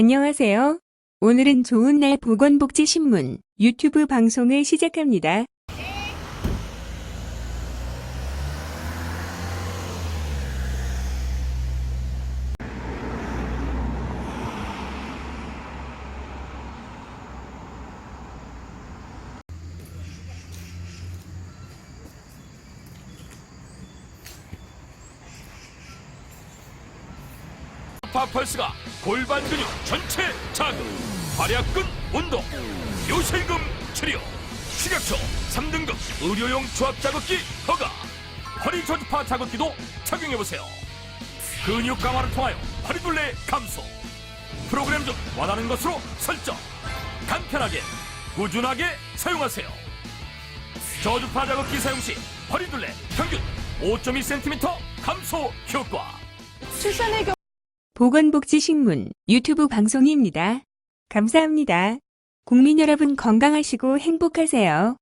안녕하세요. 오늘은 좋은 날 보건복지신문 유튜브 방송을 시작합니다. 파펄스가 골반 근육 전체 자극, 활약근 운동, 요실금 치료, 식약처 3등급 의료용 조합 자극기 허가, 허리 저주파 자극기도 착용해보세요. 근육 강화를 통하여 허리둘레 감소, 프로그램 중 원하는 것으로 설정, 간편하게, 꾸준하게 사용하세요. 저주파 자극기 사용 시 허리둘레 평균 5.2cm 감소 효과. 출산의 경우 보건복지신문 유튜브 방송입니다. 감사합니다. 국민 여러분 건강하시고 행복하세요.